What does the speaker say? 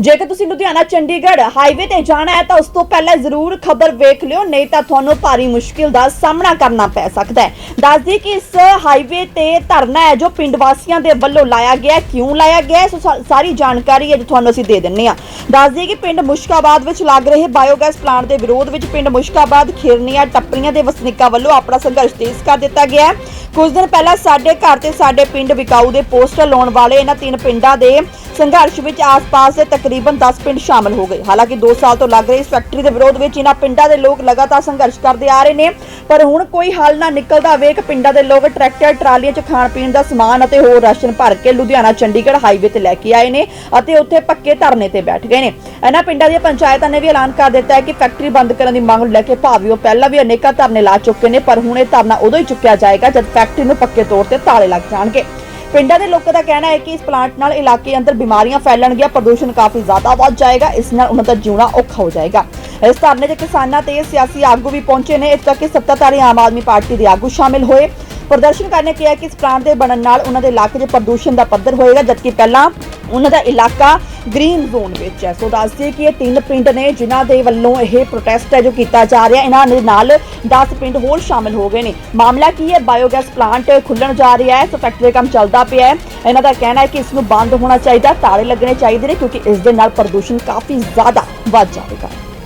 ਜੇਕਰ ਤੁਸੀਂ ਲੁਧਿਆਣਾ, ਚੰਡੀਗੜ੍ਹ ਹਾਈਵੇ ਤੇ ਜਾਣਾ ਹੈ ਤਾਂ ਉਸ ਤੋਂ ਪਹਿਲਾਂ ਜ਼ਰੂਰ ਖਬਰ ਵੇਖ ਲਿਓ, ਨਹੀਂ ਤਾਂ ਤੁਹਾਨੂੰ ਭਾਰੀ ਮੁਸ਼ਕਿਲ ਦਾ ਸਾਹਮਣਾ ਕਰਨਾ ਪੈ ਸਕਦਾ ਹੈ। ਦੱਸਦੀ ਕਿ ਇਸ ਹਾਈਵੇ ਤੇ ਧਰਨਾ ਹੈ ਜੋ ਪਿੰਡ ਵਾਸੀਆਂ ਦੇ ਵੱਲੋਂ ਲਾਇਆ ਗਿਆ ਕਿਉਂ ਲਾਇਆ ਗਿਆ ਸੋ, ਸਾਰੀ ਜਾਣਕਾਰੀ ਅੱਜ ਤੁਹਾਨੂੰ ਅਸੀਂ ਦੇ ਦਿੰਨੇ ਆ ਦੱਸਦੀ ਕਿ ਪਿੰਡ ਮੁਸ਼ਕਾਬਾਦ ਵਿੱਚ ਲੱਗ ਰਹੇ ਬਾਇਓਗੈਸ ਪਲਾਂਟ ਦੇ ਵਿਰੋਧ ਵਿੱਚ ਪਿੰਡ ਮੁਸ਼ਕਾਬਾਦ, ਖੇਰਨੀਆਂ, ਟੱਪਰੀਆਂ ਦੇ ਵਸਨੀਕਾਂ ਵੱਲੋਂ ਆਪਣਾ ਸੰਘਰਸ਼ ਤੇਜ਼ ਕਰ ਦਿੱਤਾ ਗਿਆ ਕੁਝ ਦਿਨ ਪਹਿਲਾਂ ਸਾਡੇ ਘਰ ਤੇ ਸਾਡੇ ਪਿੰਡ ਵਿਕਾਊ ਦੇ ਪੋਸਟਰ ਲਾਉਣ ਵਾਲੇ ਇਹਨਾਂ ਤਿੰਨ ਪਿੰਡਾਂ ਦੇ ਸੰਘਰਸ਼ ਵਿੱਚ ਆਸ-ਪਾਸ ਦੇ ਤਕਰੀਬਨ 10 ਪਿੰਡ ਸ਼ਾਮਲ ਹੋ ਗਏ। ਹਾਲਾਂਕਿ 2 ਸਾਲ ਤੋਂ ਲੱਗ ਰਹੀ ਇਸ ਫੈਕਟਰੀ ਦੇ ਵਿਰੋਧ ਵਿੱਚ ਇਹਨਾਂ ਪਿੰਡਾਂ ਦੇ ਲੋਕ ਲਗਾਤਾਰ ਸੰਘਰਸ਼ ਕਰਦੇ ਆ ਰਹੇ ਨੇ। ਪਰ ਹੁਣ ਕੋਈ ਹੱਲ ਨਾ ਨਿਕਲਦਾ। ਵੇਖ, ਪਿੰਡਾਂ ਦੇ ਲੋਕ ਟਰੈਕਟਰ, ਟਰਾਲੀਆਂ 'ਚ ਖਾਣ ਪੀਣ ਦਾ ਸਮਾਨ ਅਤੇ ਹੋਰ ਰਾਸ਼ਨ ਭਰ ਕੇ ਲੁਧਿਆਣਾ, ਚੰਡੀਗੜ੍ਹ ਹਾਈਵੇ ਤੇ ਲੈ ਕੇ ਆਏ ਨੇ ਅਤੇ ਉੱਥੇ ਪੱਕੇ ਧਰਨੇ ਤੇ ਬੈਠ ਗਏ ਨੇ। ਇਹਨਾਂ ਪਿੰਡਾਂ ਦੀਆਂ ਪੰਚਾਇਤਾਂ ਨੇ ਵੀ ਐਲਾਨ ਕਰ ਦਿੱਤਾ ਹੈ ਕਿ ਫੈਕਟਰੀ ਬੰਦ ਕਰਨ ਦੀ ਮੰਗ ਨੂੰ ਲੈ ਕੇ ਭਾਵੇਂ ਉਹ ਪਹਿਲਾਂ ਵੀ ਅਨੇਕਾਂ ਧਰਨੇ ਲਾ ਚੁੱਕੇ ਨੇ, ਪਰ ਹੁਣ ਇਹ ਧਰਨਾ ਉਦੋਂ ਹੀ ਚੁੱਕਿਆ ਜਾਏਗਾ ਜਦ ਫੈਕਟਰੀ ਨੂੰ ਪੱਕੇ ਤੌਰ ਤੇ ਤਾਲੇ ਲੱਗ ਜਾਣਗੇ। ਪਿੰਡਾਂ ਦੇ ਲੋਕਾਂ ਦਾ ਕਹਿਣਾ ਹੈ ਕਿ ਇਸ ਪਲਾਂਟ ਨਾਲ ਇਲਾਕੇ ਅੰਦਰ ਬਿਮਾਰੀਆਂ ਫੈਲਣਗੀਆਂ, ਪ੍ਰਦੂਸ਼ਣ ਕਾਫੀ ਜ਼ਿਆਦਾ ਵੱਧ ਜਾਏਗਾ, ਇਸ ਨਾਲ ਉਹਨਾਂ ਦਾ ਜਿਉਣਾ ਔਖਾ ਹੋ ਜਾਏਗਾ। ਇਸ ਧਰਨੇ 'ਚ ਕਿਸਾਨਾਂ ਤੇ ਸਿਆਸੀ ਆਗੂ ਵੀ ਪਹੁੰਚੇ ਨੇ, ਇਸ ਤੱਕ ਕਿ ਸੱਤਾਧਾਰੀ ਆਮ ਆਦਮੀ ਪਾਰਟੀ ਦੇ ਆਗੂ ਸ਼ਾਮਿਲ ਹੋਏ। ਪ੍ਰਦਰਸ਼ਨਕਾਰੀ ਨੇ ਕਿਹਾ ਕਿ ਇਸ ਪਲਾਂਟ ਦੇ ਬਣਨ ਨਾਲ ਉਹਨਾਂ ਦੇ ਇਲਾਕੇ 'ਚ ਪ੍ਰਦੂਸ਼ਣ ਦਾ ਪੱਧਰ ਹੋਏਗਾ, ਜਦਕਿ ਪਹਿਲਾਂ ਉਹਨਾਂ ਦਾ ਇਲਾਕਾ ਗ੍ਰੀਨ ਜ਼ੋਨ ਵਿੱਚ ਹੈ। ਸੋ ਦੱਸਦੇ ਕਿ ਇਹ ਤਿੰਨ ਪਿੰਡ ਨੇ ਜਿਨ੍ਹਾਂ ਦੇ ਵੱਲੋਂ ਇਹ ਪ੍ਰੋਟੈਸਟ ਹੈ ਜੋ ਕੀਤਾ ਜਾ ਰਿਹਾ। ਇਹਨਾਂ ਦੇ ਨਾਲ 10 ਪਿੰਡ ਹੋਰ ਸ਼ਾਮਿਲ ਹੋ ਗਏ ਨੇ। ਮਾਮਲਾ ਕੀ ਹੈ? ਬਾਇਓਗੈਸ ਪਲਾਂਟ ਖੁੱਲਣ ਜਾ ਰਿਹਾ ਹੈ। ਸੋ ਫੈਕਟਰੀ ਦਾ ਕੰਮ ਚੱਲਦਾ ਪਿਆ ਹੈ। ਇਹਨਾਂ ਦਾ ਕਹਿਣਾ ਹੈ ਕਿ ਇਸ ਨੂੰ ਬੰਦ ਹੋਣਾ ਚਾਹੀਦਾ ਤਾਲੇ ਲੱਗਣੇ ਚਾਹੀਦੇ ਨੇ, ਕਿਉਂਕਿ ਇਸ ਦੇ ਨਾਲ ਪ੍ਰਦੂਸ਼ਣ ਕਾਫੀ ਜ਼ਿਆਦਾ ਵੱਧ ਜਾਵੇਗਾ।